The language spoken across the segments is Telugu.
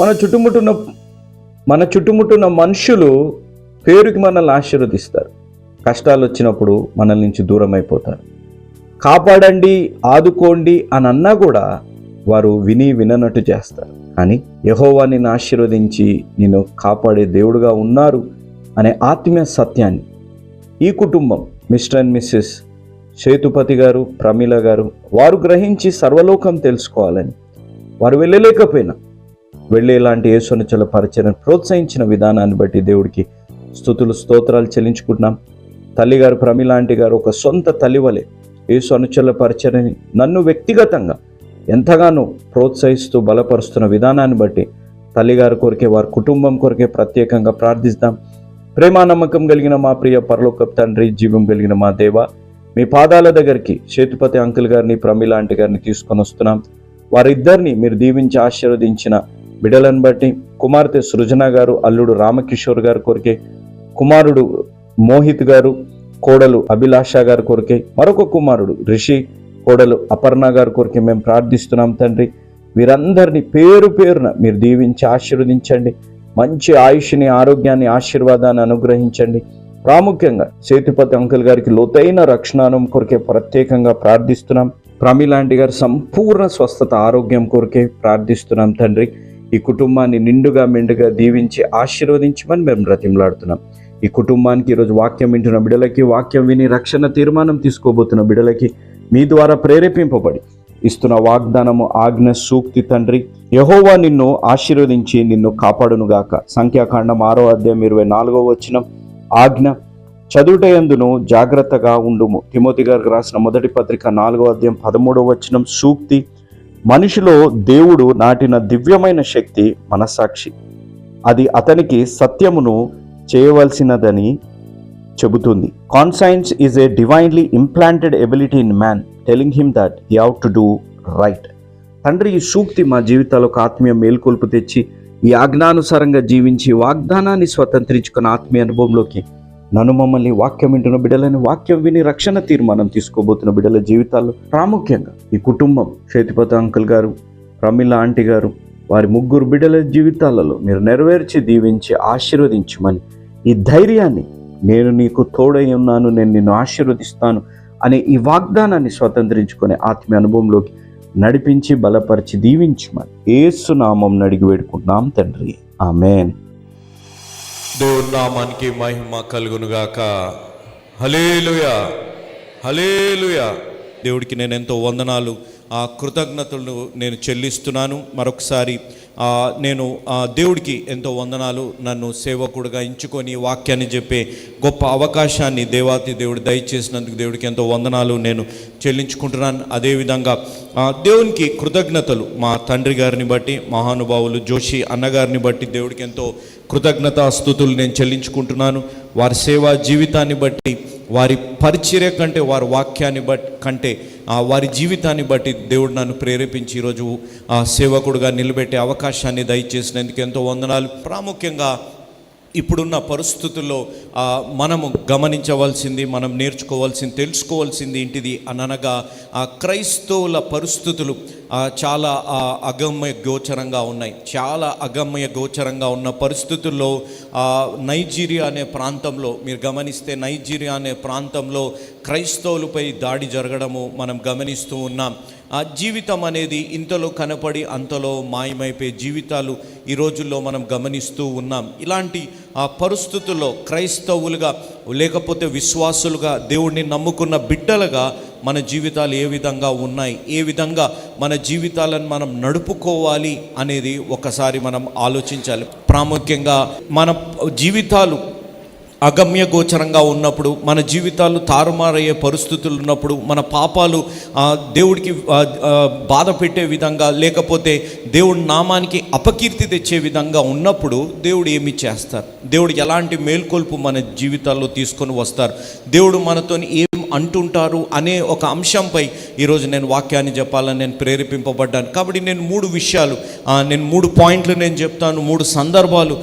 మన చుట్టుముట్టున్న మన చుట్టుముట్టున్న మనుషులు పేరుకి మనల్ని ఆశీర్వదిస్తారు. కష్టాలు వచ్చినప్పుడు మనల్ నుంచి దూరం అయిపోతారు. కాపాడండి ఆదుకోండి అని అన్నా కూడా వారు విని విననట్టు చేస్తారు. కానీ యహోవా నిన్ను ఆశీర్వదించి నిన్ను కాపాడే దేవుడుగా ఉన్నారు అనే ఆత్మీయ సత్యాన్ని ఈ కుటుంబం మిస్టర్ అండ్ మిస్సెస్ సేతుపతి గారు ప్రమీల గారు వారు గ్రహించి సర్వలోకం తెలుసుకోవాలని వారు వెళ్ళలేకపోయినా వెళ్ళేలాంటి యేసునుచల పరిచయను ప్రోత్సహించిన విధానాన్ని బట్టి దేవుడికి స్థుతులు స్తోత్రాలు చెల్లించుకుంటున్నాం. తల్లిగారు ప్రమిలాంటి గారు ఒక సొంత తల్లివలే యేసు అనుచరుల పరిచయని నన్ను వ్యక్తిగతంగా ఎంతగానో ప్రోత్సహిస్తూ బలపరుస్తున్న విధానాన్ని బట్టి తల్లిగారి కొరికే వారి కుటుంబం కొరికే ప్రత్యేకంగా ప్రార్థిస్తాం. ప్రేమ నమ్మకం కలిగిన మా ప్రియ పరలోక తండ్రి జీవం కలిగిన మా దేవ మీ పాదాల దగ్గరికి సేతుపతి అంకుల్ గారిని ప్రమిలాంటి గారిని తీసుకొని వస్తున్నాం. వారిద్దరిని మీరు దీవించి ఆశీర్వదించిన బిడలను బట్టి కుమార్తె సృజన గారు అల్లుడు రామకిషోర్ గారు కొరికే కుమారుడు మోహిత్ గారు కోడలు అభిలాష గారి కొరికే మరొక కుమారుడు రిషి కోడలు అపర్ణ గారి కొరికే మేము ప్రార్థిస్తున్నాం తండ్రి. వీరందరినీ పేరు పేరున మీరు దీవించి ఆశీర్వదించండి. మంచి ఆయుష్ని ఆరోగ్యాన్ని ఆశీర్వాదాన్ని అనుగ్రహించండి. ప్రాముఖ్యంగా సేతుపతి అంకుల్ గారికి లోతైన రక్షణానం కొరకే ప్రత్యేకంగా ప్రార్థిస్తున్నాం. ప్రమిలాంటి గారి సంపూర్ణ స్వస్థత ఆరోగ్యం కొరికే ప్రార్థిస్తున్నాం తండ్రి. ఈ కుటుంబాన్ని నిండుగా మెండుగా దీవించి ఆశీర్వదించమని మేము బ్రతిమలాడుతున్నాం. ఈ కుటుంబానికి ఈరోజు వాక్యం వింటున్న బిడలకి వాక్యం విని రక్షణ తీర్మానం తీసుకోబోతున్న బిడలకి మీ ద్వారా ప్రేరేపింపబడి ఇస్తున్న వాగ్దానము ఆజ్ఞ సూక్తి తండ్రి యహోవా నిన్ను ఆశీర్వదించి నిన్ను కాపాడునుగాక. సంఖ్యాకాండం ఆరో అధ్యాయం ఇరవై నాలుగో వచ్చిన ఆజ్ఞ చదువుటయందును జాగ్రత్తగా ఉండుము. తిమోతి గారికి రాసిన మొదటి పత్రిక నాలుగో అధ్యాయం పదమూడవ వచనం. సూక్తి మనిషిలో దేవుడు నాటిన దివ్యమైన శక్తి మనస్సాక్షి. అది అతనికి సత్యమును చేయవలసినదని చెబుతుంది. Conscience is a divinely implanted ability in man telling him that he how to do right తండ్రి ఈ సూక్తి మా జీవితాలకు ఒక ఆత్మీయ మేల్కొల్పు తెచ్చి ఈ ఆజ్ఞానుసారంగా జీవించి వాగ్దానాన్ని స్వతంత్రించుకున్న ఆత్మీయ అనుభవంలోకి నన్ను మమ్మల్ని వాక్యం వింటున్న బిడ్డలని వాక్యం విని రక్షణ తీర్మానం తీసుకోబోతున్న బిడ్డల జీవితాల్లో ప్రాముఖ్యంగా ఈ కుటుంబం చేతిపతి అంకుల్ గారు ప్రమిళ ఆంటీ గారు వారి ముగ్గురు బిడ్డల జీవితాలలో మీరు నెరవేర్చి దీవించి ఆశీర్వదించమని ఈ ధైర్యాన్ని నేను నీకు తోడై ఉన్నాను నేను నిన్ను ఆశీర్వదిస్తాను అనే ఈ వాగ్దానాన్ని స్వతంత్రించుకునే ఆత్మీయ అనుభవంలోకి నడిపించి బలపరిచి దీవించమని ఏసునామం అడిగి వేడుకుంటున్నాం తండ్రి. ఆమెన్. దేవుని నామానికి మహిమ కలుగునుగాక. హలేలుయా హలేలుయా దేవుడికి నేను ఎంతో వందనాలు. ఆ కృతజ్ఞతలు నేను చెల్లిస్తున్నాను. మరొకసారి నేను దేవుడికి ఎంతో వందనాలు. నన్ను సేవకుడుగా ఎంచుకొని వాక్యాన్ని చెప్పే గొప్ప అవకాశాన్ని దేవాతి దేవుడు దయచేసినందుకు దేవుడికి ఎంతో వందనాలు. నేను చెల్లించుకుంటున్నాను. అదేవిధంగా దేవునికి కృతజ్ఞతలు. మా తండ్రి గారిని బట్టి మహానుభావులు జోషి అన్నగారిని బట్టి దేవుడికి ఎంతో కృతజ్ఞతా స్థుతులు నేను చెల్లించుకుంటున్నాను. వారి సేవా జీవితాన్ని బట్టి వారి పరిచర్య కంటే వారి వాక్యాన్ని బట్టి కంటే ఆ వారి జీవితాన్ని బట్టి దేవుడు నన్ను ప్రేరేపించి ఈరోజు ఆ సేవకుడుగా నిలబెట్టే అవకాశాన్ని దయచేసినందుకు ఎంతో వందనాలు. ప్రాముఖ్యంగా ఇప్పుడున్న పరిస్థితుల్లో మనము గమనించవలసింది మనం నేర్చుకోవాల్సింది తెలుసుకోవాల్సింది ఏంటిది అనగా ఆ క్రైస్తవుల పరిస్థితులు చాలా అగమ్య గోచరంగా ఉన్నాయి. చాలా అగమ్య గోచరంగా ఉన్న పరిస్థితుల్లో నైజీరియా అనే ప్రాంతంలో మీరు గమనిస్తే నైజీరియా అనే ప్రాంతంలో క్రైస్తవులపై దాడి జరగడము మనం గమనిస్తూ ఉన్నాం. ఆ జీవితం అనేది ఇంతలో కనపడి అంతలో మాయమైపోయే జీవితాలు ఈ రోజుల్లో మనం గమనిస్తూ ఉన్నాం. ఇలాంటి ఆ పరిస్థితుల్లో క్రైస్తవులుగా లేకపోతే విశ్వాసులుగా దేవుడిని నమ్ముకున్న బిడ్డలుగా మన జీవితాలు ఏ విధంగా ఉన్నాయి? ఏ విధంగా మన జీవితాలను మనం నడుపుకోవాలి అనేది ఒకసారి మనం ఆలోచించాలి. ప్రాముఖ్యంగా మన జీవితాలు అగమ్య గోచరంగా ఉన్నప్పుడు మన జీవితాలు తారుమారయ్యే పరిస్థితులు ఉన్నప్పుడు మన పాపాలు దేవుడికి బాధ పెట్టే విధంగా లేకపోతే దేవుడి నామానికి అపకీర్తి తెచ్చే విధంగా ఉన్నప్పుడు దేవుడు ఏమి చేస్తారు? దేవుడు ఎలాంటి మేల్కొల్పు మన జీవితాల్లో తీసుకొని వస్తారు? దేవుడు మనతోని ఏం అంటుంటారు అనే ఒక అంశంపై ఈరోజు నేను వాక్యాన్ని చెప్పాలని నేను ప్రేరేపింపబడ్డాను. కాబట్టి నేను మూడు విషయాలు నేను మూడు పాయింట్లు నేను చెప్తాను మూడు సందర్భాలు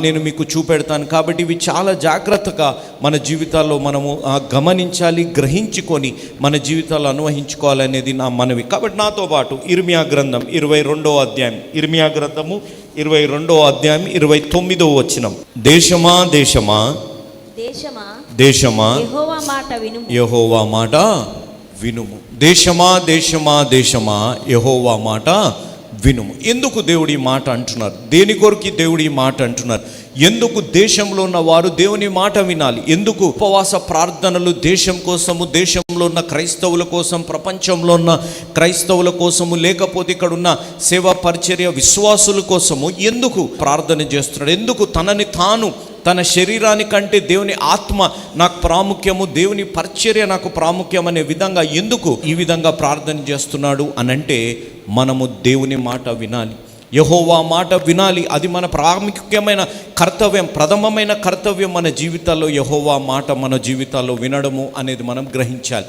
నేను మీకు చూపెడతాను. కాబట్టి ఇవి చాలా జాగ్రత్తగా మన జీవితాల్లో మనము గమనించాలి గ్రహించుకొని మన జీవితాల్లో అన్వహించుకోవాలనేది నా మనవి. కాబట్టి నాతో పాటు ఇర్మియా గ్రంథం ఇరవై రెండో అధ్యాయం ఇర్మియా గ్రంథము ఇరవై రెండో అధ్యాయం ఇరవై తొమ్మిదో వచనం. దేశమా దేశమా? దేశమా? దేశమా? యెహోవా మాట వినుము. యహోవా మాట వినుము. దేశమా దేశమా దేశమా? యహోవా మాట వినుము. ఎందుకు దేవుడి మాట అంటున్నారు? దేని కొరకు దేవుడి మాట అంటున్నారు? ఎందుకు దేశంలో ఉన్న వారు దేవుని మాట వినాలి? ఎందుకు ఉపవాస ప్రార్థనలు దేశం కోసము దేశంలో ఉన్న క్రైస్తవుల కోసం ప్రపంచంలో ఉన్న క్రైస్తవుల కోసము లేకపోతే ఇక్కడ ఉన్న సేవా పరిచర్య విశ్వాసుల కోసము ఎందుకు ప్రార్థన చేస్తున్నాడు? ఎందుకు తనని తాను తన శరీరానికంటే దేవుని ఆత్మ నాకు ప్రాముఖ్యము దేవుని పరిచర్య నాకు ప్రాముఖ్యం అనే విధంగా ఎందుకు ఈ విధంగా ప్రార్థన చేస్తున్నాడు అనంటే మనము దేవుని మాట వినాలి. యహోవా మాట వినాలి. అది మన ప్రాముఖ్యమైన కర్తవ్యం ప్రథమమైన కర్తవ్యం మన జీవితాల్లో యహోవా మాట మన జీవితాల్లో వినడము అనేది మనం గ్రహించాలి.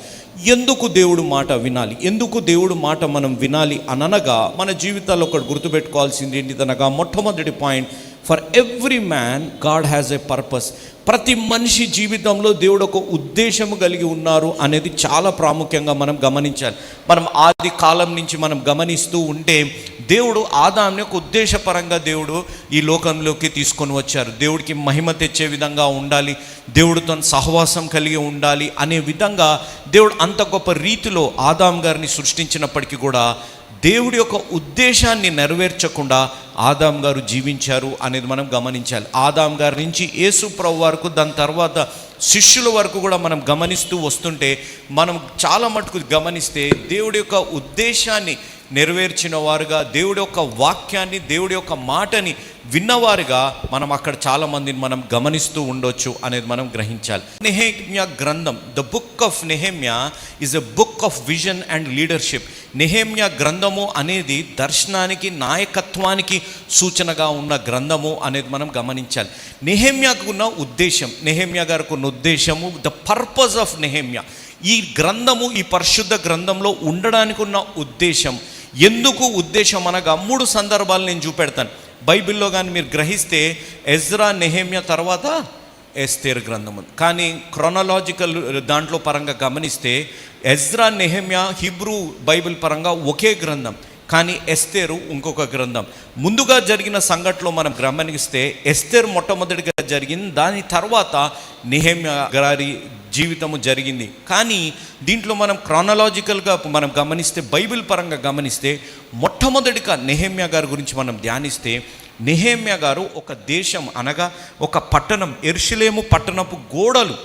ఎందుకు దేవుడు మాట వినాలి? ఎందుకు దేవుడు మాట మనం వినాలి అననగా మన జీవితాల్లో ఒకటి గుర్తుపెట్టుకోవాల్సింది ఏంటిదనగా మొట్టమొదటి point for every man God has a purpose ప్రతి మనిషి జీవితంలో దేవుడు ఒక ఉద్దేశము కలిగి ఉన్నారు అనేది చాలా ప్రాముఖ్యంగా మనం గమనించాలి. మనం ఆది కాలం నుంచి మనం గమనిస్తూ ఉంటే దేవుడు ఆదాంని ఒక ఉద్దేశపరంగా దేవుడు ఈ లోకంలోకి తీసుకొని వచ్చారు. దేవుడికి మహిమ తెచ్చే విధంగా ఉండాలి. దేవుడితో సహవాసం కలిగి ఉండాలి అనే విధంగా దేవుడు అంత గొప్ప రీతిలో ఆదాం గారిని సృష్టించినప్పటికీ కూడా దేవుడి యొక్క ఉద్దేశాన్ని నెరవేర్చకుండా ఆదాం గారు జీవించారు అనేది మనం గమనించాలి. ఆదాం గారి నుంచి యేసు ప్రభు వరకు దాని తర్వాత శిష్యుల వరకు కూడా మనం గమనిస్తూ వస్తుంటే మనం చాలా మటుకు గమనిస్తే దేవుడి యొక్క ఉద్దేశాన్ని నెరవేర్చిన వారుగా దేవుడి యొక్క వాక్యాన్ని దేవుడి యొక్క మాటని విన్నవారుగా మనం అక్కడ చాలామందిని మనం గమనిస్తూ ఉండొచ్చు అనేది మనం గ్రహించాలి. నెహేమ్య గ్రంథం the book of Nehemiah is a book of vision and leadership. Nehemiah గ్రంథము అనేది దర్శనానికి నాయకత్వానికి సూచనగా ఉన్న గ్రంథము అనేది మనం గమనించాలి. నెహేమ్యకు ఉన్న ఉద్దేశం నెహేమ్య గారికి ఉన్న ఉద్దేశము ద పర్పస్ ఆఫ్ నెహేమ్య. ఈ గ్రంథము ఈ పరిశుద్ధ గ్రంథంలో ఉండడానికి ఉన్న ఉద్దేశం ఎందుకు ఉద్దేశం? అనగా మూడు సందర్భాలు నేను చూపెడతాను. బైబిల్లో కానీ మీరు గ్రహిస్తే ఎజ్రా నెహేమ్య తర్వాత ఎస్తేర్ గ్రంథం ఉంది కానీ క్రొనలాజికల్ దాంట్లో పరంగా గమనిస్తే ఎజ్రా నెహమ్య హిబ్రూ బైబిల్ పరంగా ఒకే గ్రంథం. కానీ ఎస్తేరు ఇంకొక గ్రంథం. ముందుగా జరిగిన సంఘటనలో మనం గమనిస్తే ఎస్తేర్ మొట్టమొదటిగా జరిగింది దాని తర్వాత నెహమ్యా గారి జీవితము జరిగింది. కానీ దీంట్లో మనం క్రానలాజికల్గా మనం గమనిస్తే బైబిల్ పరంగా గమనిస్తే మొట్టమొదటిగా నెహమ్యా గారి గురించి మనం ధ్యానిస్తే నెహేమ్య గారు ఒక దేశం అనగా ఒక పట్టణం ఎర్షిలేము పట్టణపు గోడలు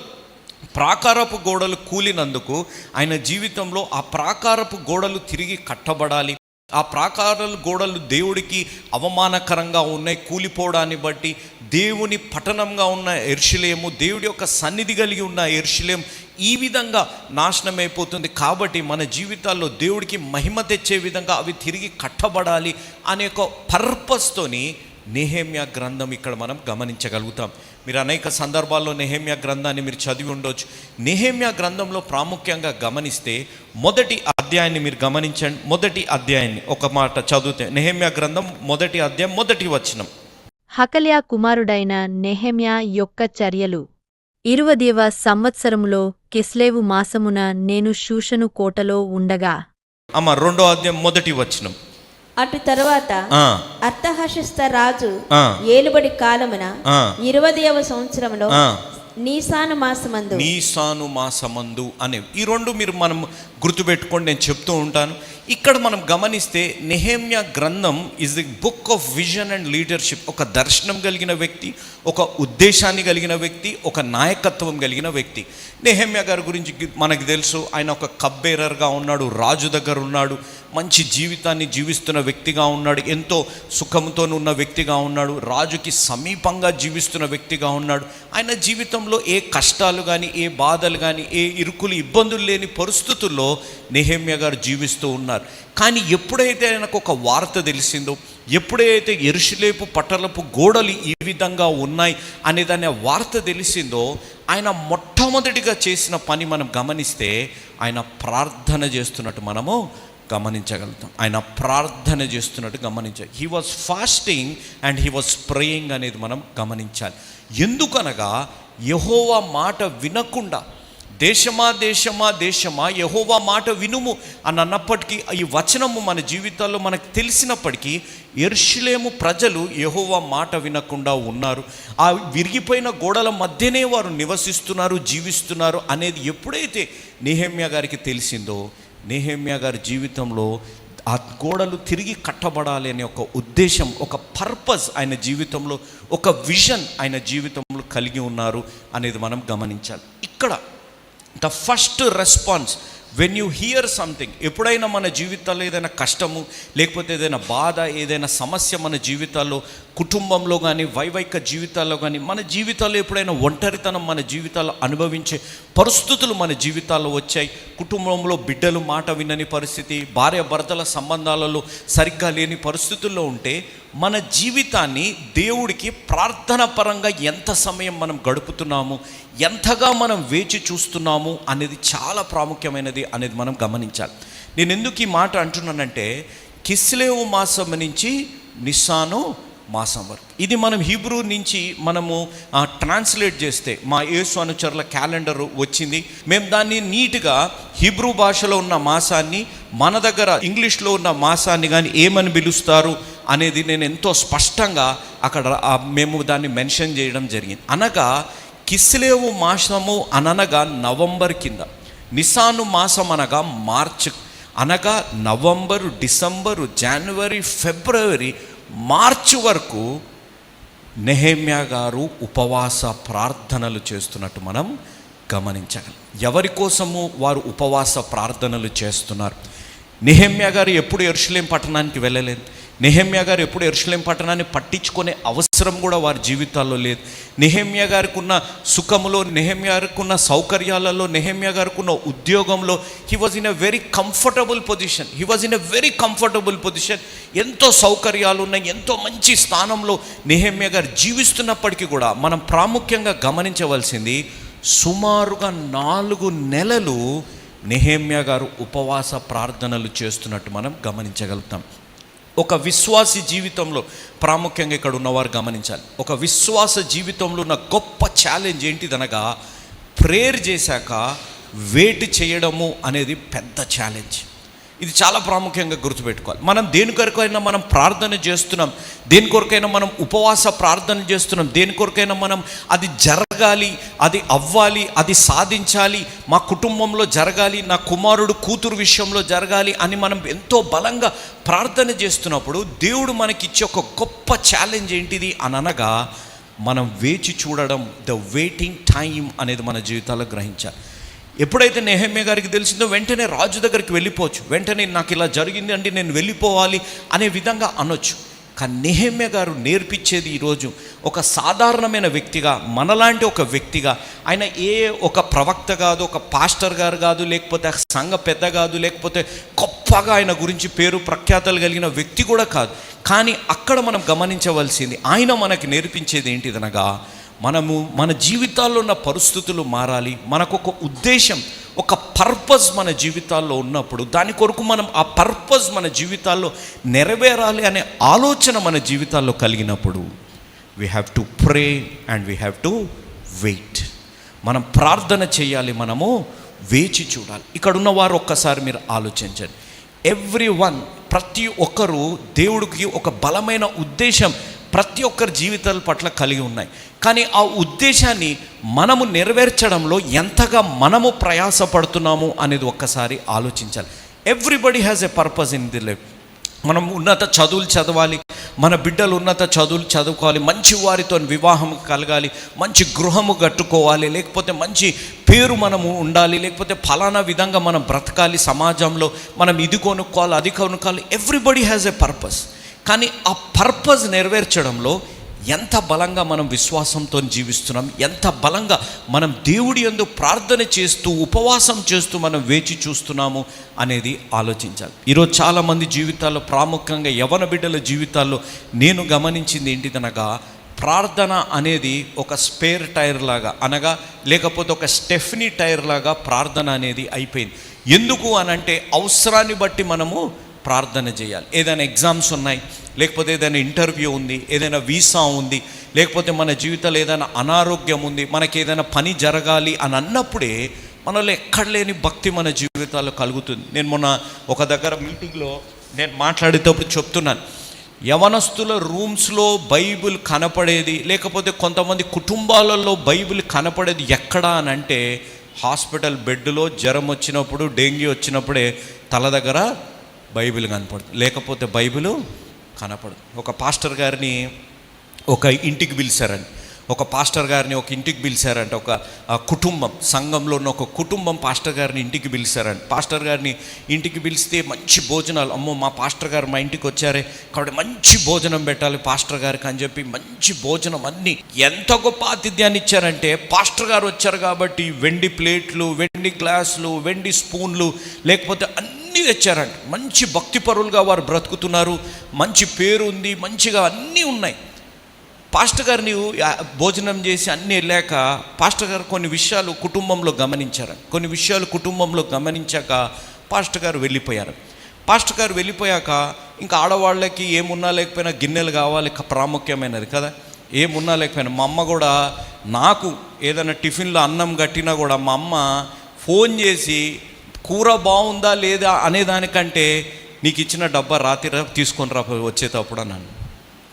ప్రాకారపు గోడలు కూలినందుకు ఆయన జీవితంలో ఆ ప్రాకారపు గోడలు తిరిగి కట్టబడాలి. ఆ ప్రాకారాలు గోడలు దేవుడికి అవమానకరంగా ఉన్నాయి కూలిపోవడాన్ని బట్టి దేవుని పట్టణంగా ఉన్న ఎర్షిలేము దేవుడి యొక్క సన్నిధి కలిగి ఉన్న ఎర్షిలేం ఈ విధంగా నాశనం అయిపోతుంది. కాబట్టి మన జీవితాల్లో దేవుడికి మహిమ తెచ్చే విధంగా అవి తిరిగి కట్టబడాలి అనే ఒక పర్పస్తోని నెహేమ్యా గ్రంథం ఇక్కడ మనం గమనించగలుగుతాం. మీరు అనేక సందర్భాల్లో నెహేమ్యా గ్రంథాన్ని మీరు చదివి ఉండొచ్చు. నెహేమ్యా గ్రంథంలో ప్రాముఖ్యంగా గమనిస్తే మొదటి అధ్యాయాన్ని మీరు గమనించండి. మొదటి అధ్యాయాన్ని ఒక మాట చదివితే. నెహేమ్యా గ్రంథం మొదటి అధ్యాయం మొదటి వచనం. హకల్యా కుమారుడైన నెహెమ్యా యొక్క చర్యలు. ఇరువదేవ సంవత్సరములో కిస్లేవు మాసమున నేను షూషను కోటలో ఉండగా. అమ్మ రెండో అధ్యాయం మొదటి వచనం. అటు తరువాత ఆ, అర్థహశస్త రాజు ఆ. ఏలుబడి కాలమున ఆ. ఇరవదేవ సంవత్సరంలో ఆ. నీసాను మాసమందు. నీసాను మాసమందు అనే ఈ రెండు మీరు మనం గుర్తుపెట్టుకోండి నేను చెప్తూ ఉంటాను. ఇక్కడ మనం గమనిస్తే నెహేమ్య గ్రంథం is the book of vision and leadership ఒక దర్శనం కలిగిన వ్యక్తి ఒక ఉద్దేశాన్ని కలిగిన వ్యక్తి ఒక నాయకత్వం కలిగిన వ్యక్తి. నెహేమ్య గారి గురించి మనకు తెలుసు ఆయన ఒక కబ్బేరర్గా ఉన్నాడు రాజు దగ్గర ఉన్నాడు మంచి జీవితాన్ని జీవిస్తున్న వ్యక్తిగా ఉన్నాడు ఎంతో సుఖంతో ఉన్న వ్యక్తిగా ఉన్నాడు రాజుకి సమీపంగా జీవిస్తున్న వ్యక్తిగా ఉన్నాడు. ఆయన జీవితంలో ఏ కష్టాలు కానీ ఏ బాధలు కానీ ఏ ఇరుకులు ఇబ్బందులు లేని పరిస్థితుల్లో నెహమ్య గారు జీవిస్తూ ఉన్నారు. కానీ ఎప్పుడైతే ఆయనకు ఒక వార్త తెలిసిందో ఎప్పుడైతే ఎరుషులేపు పట్టలపు గోడలు ఈ విధంగా ఉన్నాయి అనేదాని వార్త తెలిసిందో ఆయన మొట్టమొదటిగా చేసిన పని మనం గమనిస్తే ఆయన ప్రార్థన చేస్తున్నట్టు మనము గమనించగలుగుతాం. ఆయన ప్రార్థన చేస్తున్నట్టు గమనించాలి. He was fasting and he was praying అనేది మనం గమనించాలి. ఎందుకనగా యహోవా మాట వినకుండా దేశమా దేశమా దేశమా యహోవా మాట వినుము అని అన్నప్పటికీ ఈ వచనము మన జీవితాల్లో మనకు తెలిసినప్పటికీ ఎర్షులేము ప్రజలు యహోవా మాట వినకుండా ఉన్నారు. ఆ విరిగిపోయిన గోడల మధ్యనే వారు నివసిస్తున్నారు జీవిస్తున్నారు అనేది ఎప్పుడైతే నిహమ్య గారికి తెలిసిందో నెహేమ్యా గారి జీవితంలో ఆ గోడలు తిరిగి కట్టబడాలి అనే ఒక ఉద్దేశం ఒక పర్పస్ ఆయన జీవితంలో ఒక విజన్ ఆయన జీవితంలో కలిగి ఉన్నారు అనేది మనం గమనించాలి. ఇక్కడ the first response when you hear something ఎప్పుడైనా మన జీవితాల్లో ఏదైనా కష్టము లేకపోతే ఏదైనా బాధ ఏదైనా సమస్య మన జీవితాల్లో కుటుంబంలో కానీ వైవైక జీవితాల్లో కానీ మన జీవితాల్లో ఎప్పుడైనా ఒంటరితనం మన జీవితాల్లో అనుభవించే పరిస్థితులు మన జీవితాల్లో వచ్చాయి. కుటుంబంలో బిడ్డలు మాట వినని పరిస్థితి భార్య భర్తల సంబంధాలలో సరిగ్గా లేని పరిస్థితుల్లో ఉంటే మన జీవితాన్ని దేవుడికి ప్రార్థన పరంగా ఎంత సమయం మనం గడుపుతున్నాము ఎంతగా మనం వేచి చూస్తున్నాము అనేది చాలా ప్రాముఖ్యమైనది అనేది మనం గమనించాలి. నేను ఎందుకు ఈ మాట అంటున్నానంటే కిస్లేవు మాసం నుంచి నిస్సాను మాసం వరకు. ఇది మనం హీబ్రూ నుంచి మనము ట్రాన్స్లేట్ చేస్తే మా యేసు అనుచరుల క్యాలెండర్ వచ్చింది. మేము దాన్ని నీట్గా హీబ్రూ భాషలో ఉన్న మాసాన్ని మన దగ్గర ఇంగ్లీష్లో ఉన్న మాసాన్ని కానీ ఏమని పిలుస్తారు అనేది నేను ఎంతో స్పష్టంగా అక్కడ మేము దాన్ని మెన్షన్ చేయడం జరిగింది. అనగా కిస్లేవు మాసము అననగా నవంబర్ కింద. నిసాను మాసం అనగా మార్చ్. అనగా నవంబరు డిసెంబరు జనవరి ఫిబ్రవరి మార్చి వరకు నెహేమ్యా గారు ఉపవాస ప్రార్థనలు చేస్తున్నట్టు మనం గమనించగలం. ఎవరి కోసము వారు ఉపవాస ప్రార్థనలు చేస్తున్నారు? నెహమ్యా గారు ఎప్పుడు ఎరుషులేం పట్టణానికి వెళ్ళలేదు. నెహమ్యా గారు ఎప్పుడు ఎరుషులేం పట్టణాన్ని పట్టించుకునే అవసరం కూడా వారి జీవితాల్లో లేదు. నిహమ్య గారికి ఉన్న సుఖములో నెహమ్యా గారికి ఉన్న సౌకర్యాలలో నెహమ్యా గారికి ఉన్న ఉద్యోగంలో he was in a very comfortable position he was in a very comfortable position ఎంతో సౌకర్యాలు ఉన్నాయి ఎంతో మంచి స్థానంలో నెహమ్యా గారు జీవిస్తున్నప్పటికీ కూడా మనం ప్రాముఖ్యంగా గమనించవలసింది సుమారుగా నాలుగు నెలలు నెహేమ్య గారు ఉపవాస ప్రార్థనలు చేస్తున్నట్టు మనం గమనించగలుగుతాం. ఒక విశ్వాసి జీవితంలో ప్రాముఖ్యంగా ఇక్కడ ఉన్నవారు గమనించాలి. ఒక విశ్వాస జీవితంలో ఉన్న గొప్ప ఛాలెంజ్ ఏంటిదనగా ప్రేయర్ చేశాక వేటి చేయడము అనేది పెద్ద ఛాలెంజ్ ఇది చాలా ప్రాముఖ్యంగా గుర్తుపెట్టుకోవాలి. మనం దేని కొరకైనా మనం ప్రార్థన చేస్తున్నాం దేని కొరకైనా మనం ఉపవాస ప్రార్థన చేస్తున్నాం దేని కొరకైనా మనం అది జరగాలి అది అవ్వాలి అది సాధించాలి మా కుటుంబంలో జరగాలి నా కుమారుడు కూతురు విషయంలో జరగాలి అని మనం ఎంతో బలంగా ప్రార్థన చేస్తున్నప్పుడు దేవుడు మనకి ఇచ్చే ఒక గొప్ప ఛాలెంజ్ ఏంటిది అని అనగా మనం వేచి చూడడం ద వెయిటింగ్ టైం అనేది మన జీవితాల్లో గ్రహించాలి. ఎప్పుడైతే నెహమ్య గారికి తెలిసిందో వెంటనే రాజు దగ్గరికి వెళ్ళిపోవచ్చు. వెంటనే నాకు ఇలా జరిగింది అంటే నేను వెళ్ళిపోవాలి అనే విధంగా అనొచ్చు. కానీ నెహమ్య గారు నేర్పించేది ఈరోజు ఒక సాధారణమైన వ్యక్తిగా మనలాంటి ఒక వ్యక్తిగా ఆయన ఏ ఒక ప్రవక్త కాదు ఒక పాస్టర్ గారు కాదు లేకపోతే సంఘ పెద్ద కాదు లేకపోతే గొప్పగా ఆయన గురించి పేరు ప్రఖ్యాతలు కలిగిన వ్యక్తి కూడా కాదు. కానీ అక్కడ మనం గమనించవలసింది ఆయన మనకి నేర్పించేది ఏంటిదనగా మనము మన జీవితాల్లో ఉన్న పరిస్థితులు మారాలి. మనకు ఒక ఉద్దేశం ఒక పర్పస్ మన జీవితాల్లో ఉన్నప్పుడు దాని కొరకు మనం ఆ పర్పస్ మన జీవితాల్లో నెరవేరాలి అనే ఆలోచన మన జీవితాల్లో కలిగినప్పుడు we have to pray and we have to wait మనం ప్రార్థన చేయాలి మనము వేచి చూడాలి. ఇక్కడ ఉన్న వారు ఒక్కసారి మీరు ఆలోచించండి. ఎవ్రీ వన్ ప్రతి ఒక్కరూ దేవుడికి ఒక బలమైన ఉద్దేశం ప్రతి ఒక్కరి జీవితాల పట్ల కలిగి ఉన్నాయి. కానీ ఆ ఉద్దేశాన్ని మనము నెరవేర్చడంలో ఎంతగా మనము ప్రయాసపడుతున్నాము అనేది ఒక్కసారి ఆలోచించాలి. Everybody has a purpose in the life మనం ఉన్నత చదువులు చదవాలి మన బిడ్డలు ఉన్నత చదువులు చదువుకోవాలి మంచి వారితో వివాహం కలగాలి మంచి గృహము కట్టుకోవాలి లేకపోతే మంచి పేరు మనము ఉండాలి లేకపోతే ఫలానా విధంగా మనం బ్రతకాలి సమాజంలో మనం ఇది కొనుక్కోవాలి అది కొనుక్కోవాలి. ఎవ్రీబడి హ్యాస్ ఎ పర్పస్ కానీ ఆ పర్పస్ నెరవేర్చడంలో ఎంత బలంగా మనం విశ్వాసంతో జీవిస్తున్నాం ఎంత బలంగా మనం దేవుడి యందు ప్రార్థన చేస్తూ ఉపవాసం చేస్తూ మనం వేచి చూస్తున్నాము అనేది ఆలోచించాలి. ఈరోజు చాలామంది జీవితాల్లో ప్రాముఖ్యంగా యవన బిడ్డల జీవితాల్లో నేను గమనించింది ఏంటిదనగా ప్రార్థన అనేది ఒక స్పేర్ టైర్ లాగా అనగా లేకపోతే ఒక స్టెఫ్నీ టైర్ లాగా ప్రార్థన అనేది అయిపోయింది. ఎందుకు అనంటే అవసరాన్ని బట్టి మనము ప్రార్థన చేయాలి. ఏదైనా ఎగ్జామ్స్ ఉన్నాయి లేకపోతే ఏదైనా ఇంటర్వ్యూ ఉంది ఏదైనా వీసా ఉంది లేకపోతే మన జీవితంలో ఏదైనా అనారోగ్యం ఉంది మనకి ఏదైనా పని జరగాలి అని అన్నప్పుడే మనలో ఎక్కడ లేని భక్తి మన జీవితాల్లో కలుగుతుంది. నేను మొన్న ఒక దగ్గర మీటింగ్లో నేను మాట్లాడేటప్పుడు చెప్తున్నాను. యవనస్తుల రూమ్స్లో బైబిల్ కనపడేది లేకపోతే కొంతమంది కుటుంబాలలో బైబిల్ కనపడేది ఎక్కడ అని అంటే హాస్పిటల్ బెడ్లో జ్వరం వచ్చినప్పుడు డెంగ్యూ వచ్చినప్పుడే తల దగ్గర బైబిల్ కనపడదు లేకపోతే బైబిల్ కనపడదు. ఒక పాస్టర్ గారిని ఒక ఇంటికి పిలిచారండి. ఒక పాస్టర్ గారిని ఒక ఇంటికి పిలిచారంట. ఒక కుటుంబం సంఘంలో ఉన్న ఒక కుటుంబం పాస్టర్ గారిని ఇంటికి పిలిచారంట. పాస్టర్ గారిని ఇంటికి పిలిస్తే మంచి భోజనాలు అమ్మో మా పాస్టర్ గారు మా ఇంటికి వచ్చారే కాబట్టి మంచి భోజనం పెట్టాలి పాస్టర్ గారికి అని చెప్పి మంచి భోజనం అన్నీ. ఎంత గొప్ప ఆతిథ్యాన్ని ఇచ్చారంటే పాస్టర్ గారు వచ్చారు కాబట్టి వెండి ప్లేట్లు వెండి గ్లాసులు వెండి స్పూన్లు లేకపోతే అన్ని తెచ్చారంట. మంచి భక్తిపరులుగా వారు బ్రతుకుతున్నారు. మంచి పేరు ఉంది మంచిగా అన్నీ ఉన్నాయి. పాస్టర్ గారిని ఆ- భోజనం చేసి అన్నీ వెళ్ళాక పాస్టర్ గారు కొన్ని విషయాలు కుటుంబంలో గమనించారు. కొన్ని విషయాలు కుటుంబంలో గమనించాక పాస్టర్ గారు వెళ్ళిపోయారు. పాస్టర్ గారు వెళ్ళిపోయాక ఇంకా ఆడవాళ్ళకి ఏమున్నా లేకపోయినా గిన్నెలు కావాలి ప్రాముఖ్యమైనది కదా. ఏమున్నా లేకపోయినా మా అమ్మ కూడా నాకు ఏదైనా టిఫిన్లో అన్నం కట్టినా కూడా మా అమ్మ ఫోన్ చేసి కూర బాగుందా లేదా అనే దానికంటే నీకు ఇచ్చిన డబ్బా రాత్రి తీసుకొని రా వచ్చేటప్పుడు అన్నాను.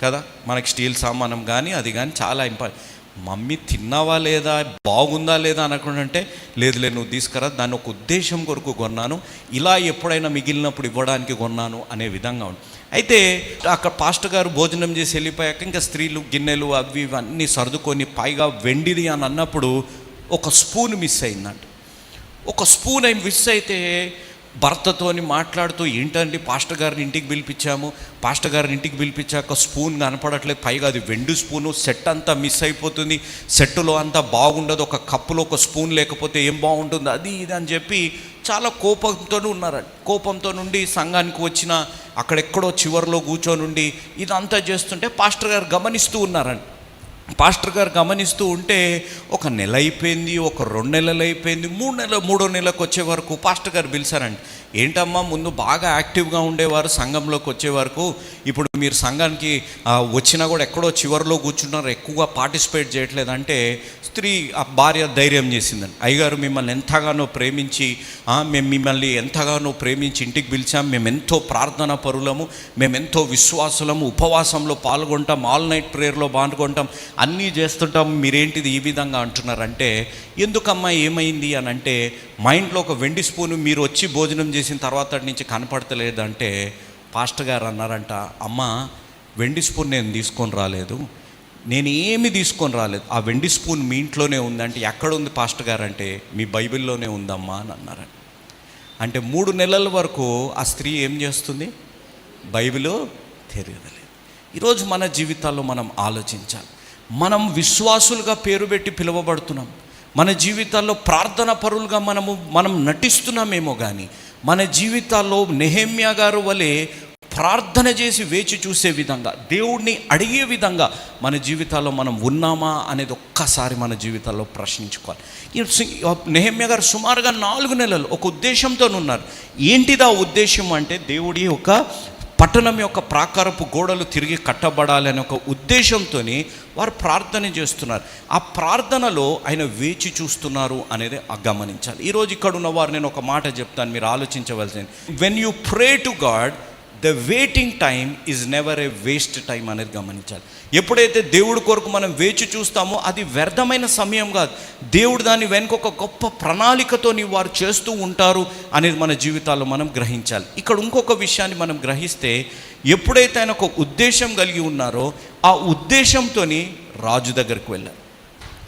కదా? మనకి స్టీల్ సామానం కానీ అది కానీ చాలా ఇంపార్టెంట్ మమ్మీ తిన్నావా లేదా? బాగుందా లేదా అనకుంటే లేదు లేదు నువ్వు తీసుకురా దాన్ని ఒక ఉద్దేశం కొరకు కొన్నాను. ఇలా ఎప్పుడైనా మిగిలినప్పుడు ఇవ్వడానికి కొన్నాను అనే విధంగా ఉంది. అయితే అక్కడ పాస్టర్ గారు భోజనం చేసి వెళ్ళిపోయాక ఇంకా స్త్రీలు గిన్నెలు అవి ఇవన్నీ సర్దుకొని పైగా వెండిది అని అన్నప్పుడు ఒక స్పూన్ మిస్ అయిందంట. ఒక స్పూన్ అయి మిస్ అయితే భర్తతోని మాట్లాడుతూ ఏంటండి పాస్టర్ గారిని ఇంటికి పిలిపించాము? పాస్టర్ గారిని ఇంటికి పిలిపించాక స్పూన్ కనపడట్లేదు. పైగా అది వెండు స్పూను. సెట్ అంతా మిస్ అయిపోతుంది. సెట్టులో అంతా బాగుండదు. ఒక కప్పులో ఒక స్పూన్ లేకపోతే ఏం బాగుంటుంది? అది ఇది అని చెప్పి చాలా కోపంతో ఉన్నారండి. కోపంతో నుండి సంఘానికి వచ్చిన అక్కడెక్కడో చివరిలో కూర్చొని ఉండి ఇదంతా చేస్తుంటే పాస్టర్ గారు గమనిస్తూ ఉన్నారండి. పాస్టర్ గారు గమనిస్తూ ఉంటే ఒక నెల అయిపోయింది ఒక రెండు నెలలు అయిపోయింది మూడు నెలలు మూడో నెలకు వచ్చే వరకు పాస్టర్ గారు పిలిచారండి ఏంటమ్మా ముందు బాగా యాక్టివ్గా ఉండేవారు సంఘంలోకి వచ్చే వరకు. ఇప్పుడు మీరు సంఘానికి వచ్చినా కూడా ఎక్కడో చివరిలో కూర్చున్నారు ఎక్కువగా పార్టిసిపేట్ చేయట్లేదంటే స్త్రీ ఆ భార్య ధైర్యం చేసిందని అయ్యగారు మిమ్మల్ని ఎంతగానో ప్రేమించి మేము మిమ్మల్ని ఎంతగానో ప్రేమించి ఇంటికి పిలిచాం. మేము ఎంతో ప్రార్థన పరులము మేము ఎంతో విశ్వాసులము ఉపవాసంలో పాల్గొంటాం ఆల్ నైట్ ప్రేయర్లో పాల్గొంటాం అన్నీ చేస్తుంటాం. మీరేంటిది ఈ విధంగా అంటున్నారంటే ఎందుకమ్మా ఏమైంది? అని అంటే మా ఇంట్లో ఒక వెండి స్పూను మీరు వచ్చి భోజనం చేసిన తర్వాత నుంచి కనపడతలేదంటే పాస్టర్ గారు అన్నారంట అమ్మ వెండి స్పూన్ నేను తీసుకొని రాలేదు. నేను ఏమి తీసుకొని రాలేదు. ఆ వెండి స్పూన్ మీ ఇంట్లోనే ఉందంటే ఎక్కడ ఉంది పాస్టర్ గారు అంటే మీ బైబిల్లోనే ఉందమ్మా అని అన్నారంట అంటే మూడు నెలల వరకు ఆ స్త్రీ ఏం చేస్తుంది? బైబిల్ తెలియదలేదు ఈరోజు మన జీవితాల్లో మనం ఆలోచించాలి. మనం విశ్వాసులుగా పేరు పెట్టి పిలువబడుతున్నాం. మన జీవితాల్లో ప్రార్థన పరులుగా మనము మనం నటిస్తున్నామేమో కానీ మన జీవితాల్లో నెహేమ్యా గారు వలె ప్రార్థన చేసి వేచి చూసే విధంగా దేవుడిని అడిగే విధంగా మన జీవితాల్లో మనం ఉన్నామా అనేది ఒక్కసారి మన జీవితాల్లో ప్రశ్నించుకోవాలి. నెహమ్య గారు సుమారుగా నాలుగు నెలలు ఒక ఉద్దేశంతో ఉన్నారు ఏంటిదా ఉద్దేశం అంటే దేవుడి ఒక పట్టణం యొక్క ప్రాకారపు గోడలు తిరిగి కట్టబడాలి అనే ఒక ఉద్దేశంతో వారు ప్రార్థన చేస్తున్నారు. ఆ ప్రార్థనలో ఆయన వేచి చూస్తున్నారు అనేది గమనించాలి. ఈరోజు ఇక్కడ ఉన్న వారు నేను ఒక మాట చెప్తాను మీరు ఆలోచించవలసింది. When you pray to God the waiting time is never a waste time అనేది గమనించాలి. ఎప్పుడైతే దేవుడి కొరకు మనం వేచి చూస్తామో అది వ్యర్థమైన సమయం కాదు. దేవుడు దాని వెనుక ఒక గొప్ప ప్రణాళికతో వారు చేస్తూ ఉంటారు అనేది మన జీవితాల్లో మనం గ్రహించాలి. ఇక్కడ ఇంకొక విషయాన్ని మనం గ్రహిస్తే ఎప్పుడైతే ఆయన ఒక ఉద్దేశం కలిగి ఉన్నారో ఆ ఉద్దేశంతో రాజు దగ్గరికి వెళ్ళారు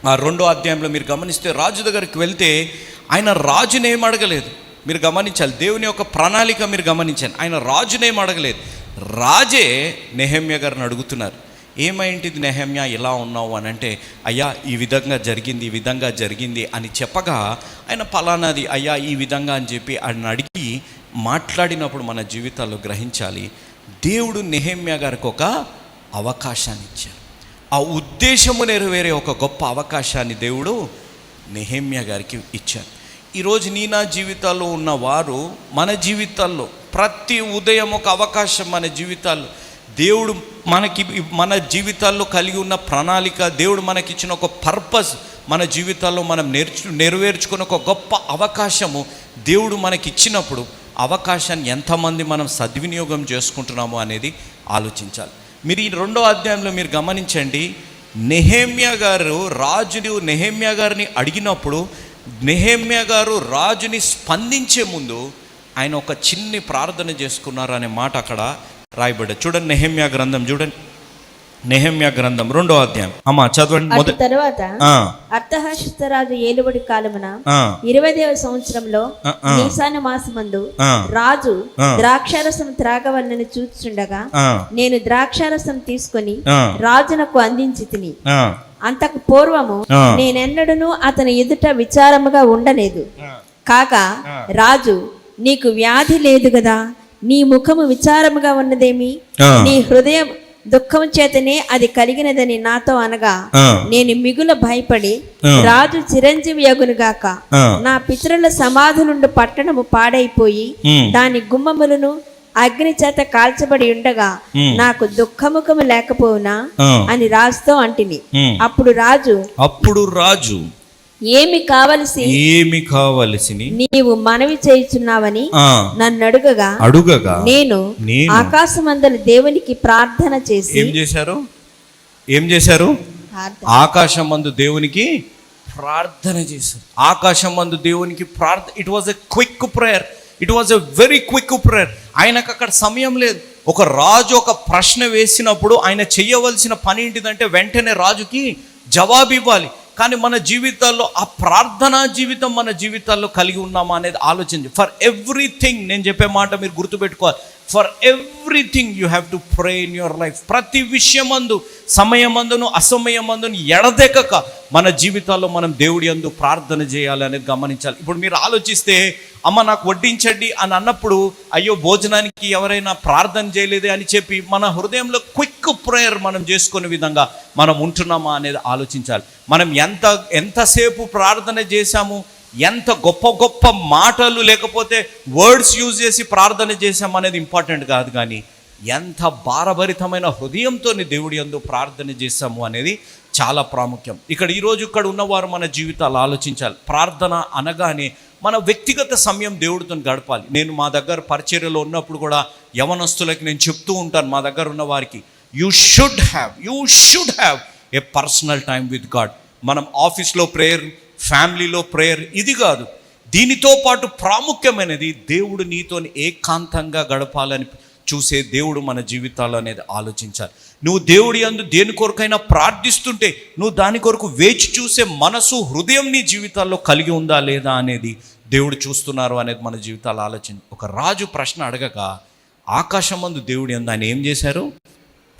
ఆ రెండో అధ్యాయంలో మీరు గమనిస్తే రాజు దగ్గరికి వెళ్తే ఆయన రాజుని ఏం అడగలేదు. మీరు గమనించాలి. దేవుని యొక్క ప్రణాళిక మీరు గమనించాలి. ఆయన రాజునేం అడగలేదు. రాజే నెహమ్య గారిని అడుగుతున్నారు. ఏమైంటిది నెహమ్య? ఇలా ఉన్నావు అని అంటే అయ్యా ఈ విధంగా జరిగింది ఈ విధంగా జరిగింది అని చెప్పగా ఆయన పలానాది అయ్యా ఈ విధంగా అని చెప్పి ఆయన అడిగి మాట్లాడినప్పుడు మన జీవితాల్లో గ్రహించాలి. దేవుడు నెహమ్య గారికి ఒక అవకాశాన్ని ఇచ్చారు. ఆ ఉద్దేశము నెరవేరే ఒక గొప్ప అవకాశాన్ని దేవుడు నెహమ్య గారికి ఇచ్చారు. ఈరోజు నీ నా జీవితాల్లో ఉన్న వారు మన జీవితాల్లో ప్రతి ఉదయం ఒక అవకాశం మన జీవితాల్లో. దేవుడు మనకి మన జీవితాల్లో కలిగి ఉన్న ప్రణాళిక దేవుడు మనకిచ్చిన ఒక పర్పస్ మన జీవితాల్లో మనం నేర్చు నెరవేర్చుకున్న ఒక గొప్ప అవకాశము దేవుడు మనకి ఇచ్చినప్పుడు అవకాశాన్ని ఎంతమంది మనం సద్వినియోగం చేసుకుంటున్నాము అనేది ఆలోచించాలి. మీరు ఈ రెండో అధ్యాయంలో మీరు గమనించండి నెహేమ్యా గారు రాజుని నెహేమ్యా గారిని అడిగినప్పుడు నెహేమ్య గారు రాజుని స్పందించే ముందు ఆయన ఒక చిన్ని ప్రార్థన చేసుకున్నారు అనే మాట అక్కడ రాయబడ్డ చూడండి నెహమ్యా గ్రంథం చూడండి. నెహమ్యా గ్రంథం రెండో అధ్యాయం. అమ్మా చదవండి తరువాత ఆ, అర్థహస్తరాజు ఏలుబడి కాలమున ఆ, ఇరవైదేవ సంవత్సరంలో. నీసాన మాసమందు. రాజు. ద్రాక్షారసం త్రాగవలనని చూచుండగా నేను ద్రాక్షారసం తీసుకొని రాజునకు అందించి తిని. అంతకు పూర్వము. నేనెన్నడూను అతని ఎదుట విచారముగా ఉండలేదు. కాగా రాజు నీకు వ్యాధి లేదు గదా? నీ ముఖము విచారముగా ఉన్నదేమి. నీ హృదయం దుఃఖం చేతనే అది కలిగినదని నాతో అనగా. నేను మిగుల భయపడి. రాజు చిరంజీవి యగునుగాక. నా పితరుల సమాధులుండు పట్టణము పాడైపోయి. దాని గుమ్మములను అగ్ని చేత కాల్చబడి ఉండగా. నాకు దుఃఖముఖము లేకపోవునా. అని రాజుతో అంటిని. అప్పుడు రాజు అప్పుడు రాజు ఏమి కావలసి ఏమి కావలసిని నీవు మనవి చేయుచున్నావని నన్ను అడుగగా అడుగగా నేను ఆకాశమందలి దేవునికి ప్రార్థన చేసి ఏం చేశారు? ఏం చేశారు? ఆకాశం మందు దేవునికి ప్రార్థన చేశారు. ఆకాశం మందు దేవునికి ప్రార్థన it was a quick prayer it was a very quick prayer ఆయనకు అక్కడ సమయం లేదు. ఒక రాజు ఒక ప్రశ్న వేసినప్పుడు ఆయన చేయవలసిన పని ఏంటిదంటే వెంటనే రాజుకి జవాబు ఇవ్వాలి కానీ మన జీవితాల్లో ఆ ప్రార్థనా జీవితం మన జీవితాల్లో కలిగి ఉన్నామా అనేది ఆలోచించి. ఫర్ ఎవ్రీథింగ్ నేను చెప్పే మాట మీరు గుర్తుపెట్టుకోవాలి. For everything you have to pray in your life ప్రతి విషయమందు సమయమందును అసమయమందును ఎడదెక్కక మన జీవితాల్లో మనం దేవుడి అందు ప్రార్థన చేయాలి అనేది గమనించాలి. ఇప్పుడు మీరు ఆలోచిస్తే అమ్మ నాకు వడ్డించండి అని అన్నప్పుడు అయ్యో భోజనానికి ఎవరైనా ప్రార్థన చేయలేదే అని చెప్పి మన హృదయంలో క్విక్ ప్రేయర్ మనం చేసుకునే విధంగా మనం ఉంటున్నామా అనేది ఆలోచించాలి. మనం ఎంత ఎంతసేపు ప్రార్థన చేశాము ఎంత గొప్ప గొప్ప మాటలు లేకపోతే వర్డ్స్ యూజ్ చేసి ప్రార్థన చేశాం అనేది ఇంపార్టెంట్ కాదు కానీ ఎంత భారభరితమైన హృదయంతో దేవుడి అందు ప్రార్థన చేశాము అనేది చాలా ప్రాముఖ్యం. ఇక్కడ ఈరోజు ఇక్కడ ఉన్నవారు మన జీవితాలు ఆలోచించాలి. ప్రార్థన అనగానే మన వ్యక్తిగత సమయం దేవుడితో గడపాలి. నేను మా దగ్గర పరిచర్యలో ఉన్నప్పుడు కూడా యవనస్తులకి నేను చెప్తూ ఉంటాను మా దగ్గర ఉన్న వారికి. You should have you should have a personal time with God మనం ఆఫీస్లో ప్రేయర్ ఫ్యామిలీలో ప్రేయర్ ఇది కాదు. దీనితో పాటు ప్రాముఖ్యమైనది దేవుడు నీతో ఏకాంతంగా గడపాలని చూసే దేవుడు మన జీవితాలు అనేది ఆలోచించాలి. నువ్వు దేవుడి అందు దేని కొరకైనా ప్రార్థిస్తుంటే నువ్వు దాని కొరకు వేచి చూసే మనసు హృదయం నీ జీవితాల్లో కలిగి ఉందా లేదా అనేది దేవుడు చూస్తున్నారు అనేది మన జీవితాలు ఆలోచన. ఒక రాజు ప్రశ్న అడగక ఆకాశమందు దేవుడి అందు ఆయన ఏం చేశారు?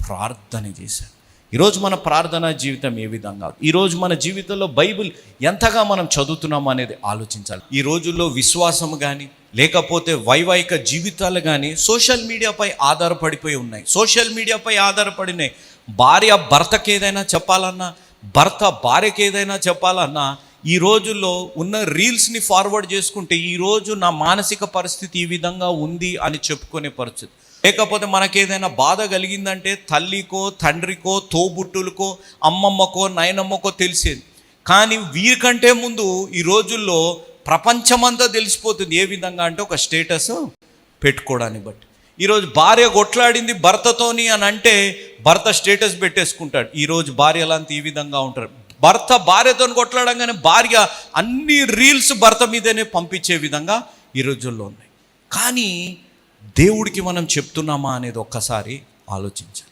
ప్రార్థన చేశాడు ఈరోజు మన ప్రార్థనా జీవితం ఏ విధంగా? ఈరోజు మన జీవితంలో బైబిల్ ఎంతగా మనం చదువుతున్నాం అనేది ఆలోచించాలి. ఈ రోజుల్లో విశ్వాసం కానీ లేకపోతే వైవాహిక జీవితాలు కానీ సోషల్ మీడియాపై ఆధారపడిపోయి ఉన్నాయి. సోషల్ మీడియాపై ఆధారపడినాయి. భార్య భర్తకి ఏదైనా చెప్పాలన్నా భర్త భార్యకి ఏదైనా చెప్పాలన్నా ఈ రోజుల్లో ఉన్న రీల్స్ని ఫార్వర్డ్ చేసుకుంటే ఈరోజు నా మానసిక పరిస్థితి ఈ విధంగా ఉంది అని చెప్పుకునే పరిస్థితి. లేకపోతే మనకేదైనా బాధ కలిగిందంటే తల్లికో తండ్రికో తోబుట్టులకో అమ్మమ్మకో నాయనమ్మకో తెలిసేది. కానీ వీరికంటే ముందు ఈ రోజుల్లో ప్రపంచమంతా తెలిసిపోతుంది ఏ విధంగా అంటే ఒక స్టేటస్ పెట్టుకోవడాన్ని బట్టి. ఈరోజు భార్య కొట్లాడింది భర్తతోని అని అంటే భర్త స్టేటస్ పెట్టేసుకుంటాడు. ఈరోజు భార్యలంతా ఈ విధంగా ఉంటారు. భర్త భార్యతో కొట్లాడంగానే భార్య అన్ని రీల్స్ భర్త మీదనే పంపించే విధంగా ఈ రోజుల్లో ఉన్నాయి. కానీ దేవుడికి మనం చెప్తున్నామా అనేది ఒక్కసారి ఆలోచించాలి.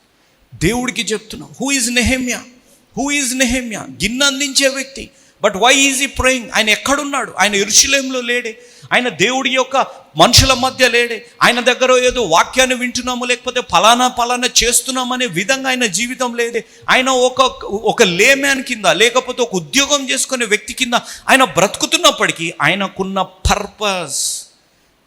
దేవుడికి చెప్తున్నాం who is Nehemiah who is Nehemiah గిన్నె అందించే వ్యక్తి. But why is he praying ఆయన ఎక్కడున్నాడు? ఆయన ఇరుషులేంలో లేడే. ఆయన దేవుడి యొక్క మనుషుల మధ్య లేడే. ఆయన దగ్గర ఏదో వాక్యాన్ని వింటున్నాము లేకపోతే ఫలానా ఫలానా చేస్తున్నామనే విధంగా ఆయన జీవితం లేదే. ఆయన ఒక ఒక లేమ్యాన్ కింద లేకపోతే ఒక ఉద్యోగం చేసుకునే వ్యక్తి కింద ఆయన బ్రతుకుతున్నప్పటికీ ఆయనకున్న purpose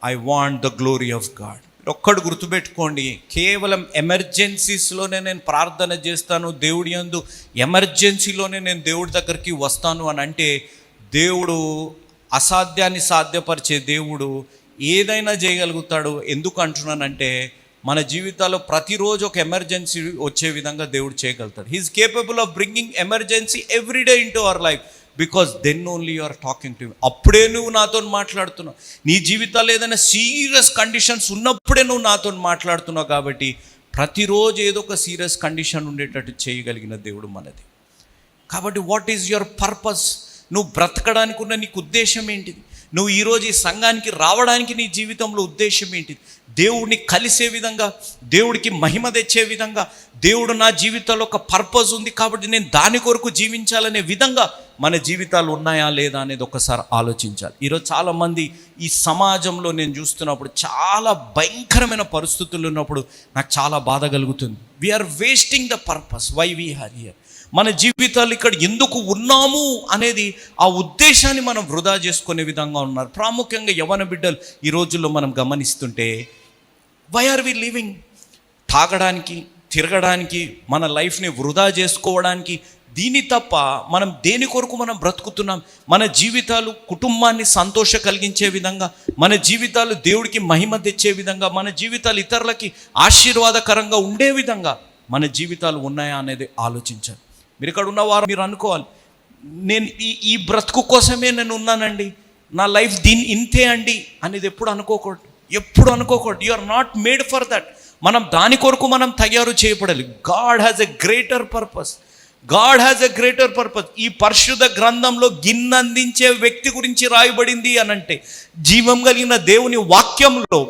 I want the glory of God ఒక్కడు గుర్తుపెట్టుకోండి కేవలం ఎమర్జెన్సీస్లోనే నేను ప్రార్థన చేస్తాను దేవుడి యందు ఎమర్జెన్సీలోనే నేను దేవుడి దగ్గరికి వస్తాను అని అంటే దేవుడు అసాధ్యాన్ని సాధ్యపరిచే దేవుడు ఏదైనా చేయగలుగుతాడు. ఎందుకు అంటున్నానంటే మన జీవితాల్లో ప్రతిరోజు ఒక ఎమర్జెన్సీ వచ్చే విధంగా దేవుడు చేయగలుగుతాడు. He is capable of bringing emergency everyday into our life because then only you are talking to అప్పుడే నువ్వు నాతో మాట్లాడుతున్నావు. నీ జీవితాలు ఏదైనా సీరియస్ కండిషన్స్ ఉన్నప్పుడే నువ్వు నాతో మాట్లాడుతున్నావు కాబట్టి ప్రతిరోజు ఏదో ఒక సీరియస్ కండిషన్ ఉండేటట్టు చేయగలిగిన దేవుడు మనది. కాబట్టి వాట్ ఈజ్ యువర్ పర్పస్ నువ్వు బ్రతకడానికి ఉన్న నీకు ఉద్దేశం ఏంటిది? నువ్వు ఈరోజు ఈ సంఘానికి రావడానికి నీ జీవితంలో ఉద్దేశం ఏంటిది? దేవుడిని కలిసే విధంగా దేవుడికి మహిమ తెచ్చే విధంగా దేవుడు నా జీవితంలో ఒక పర్పస్ ఉంది కాబట్టి నేను దాని కొరకు జీవించాలనే విధంగా మన జీవితాలు ఉన్నాయా లేదా అనేది ఒకసారి ఆలోచించాలి. ఈరోజు చాలామంది ఈ సమాజంలో నేను చూస్తున్నప్పుడు చాలా భయంకరమైన పరిస్థితులు ఉన్నప్పుడు నాకు చాలా బాధ కలుగుతుంది. We are wasting the purpose why we are here మన జీవితాలు ఇక్కడ ఎందుకు ఉన్నాము అనేది ఆ ఉద్దేశాన్ని మనం వృధా చేసుకునే విధంగా ఉన్నారు. ప్రాముఖ్యంగా యవన బిడ్డలు ఈ రోజుల్లో మనం గమనిస్తుంటే వై ఆర్ వి లివింగ్ తాగడానికి తిరగడానికి మన లైఫ్ని వృధా చేసుకోవడానికి దీని తప్ప మనం దేని కొరకు మనం బ్రతుకుతున్నాం? మన జీవితాలు కుటుంబాన్ని సంతోష కలిగించే విధంగా మన జీవితాలు దేవుడికి మహిమ తెచ్చే విధంగా మన జీవితాలు ఇతరులకి ఆశీర్వాదకరంగా ఉండే విధంగా మన జీవితాలు ఉన్నాయా అనేది ఆలోచించాలి. మీరు ఇక్కడ ఉన్నవారు మీరు అనుకోవాలి నేను ఈ ఈ బ్రతుకు కోసమే నేను ఉన్నానండి నా లైఫ్ దీని ఇంతే అండి అనేది ఎప్పుడు అనుకోకూడదు. ఎప్పుడు అనుకోకూడదు. You are not made for that మనం దాని కొరకు మనం తయారు చేయబడాలి. God has a greater purpose God has a greater purpose ఈ పరిశుద్ధ గ్రంథంలో గిన్నందించే వ్యక్తి గురించి రాయబడింది అని అంటే జీవం కలిగిన దేవుని వాక్యంలో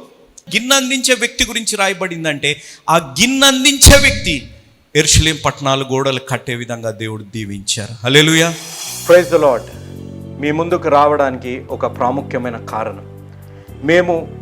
గిన్నందించే వ్యక్తి గురించి రాయబడిందంటే ఆ గిన్నందించే వ్యక్తి ఎర్షలేం పట్టణాలు గోడలు కట్టే విధంగా దేవుడు దీవించారు. హల్లెలూయా ప్రైజ్ ద లాడ్ మీ ముందుకు రావడానికి ఒక ప్రాముఖ్యమైన కారణం. మేము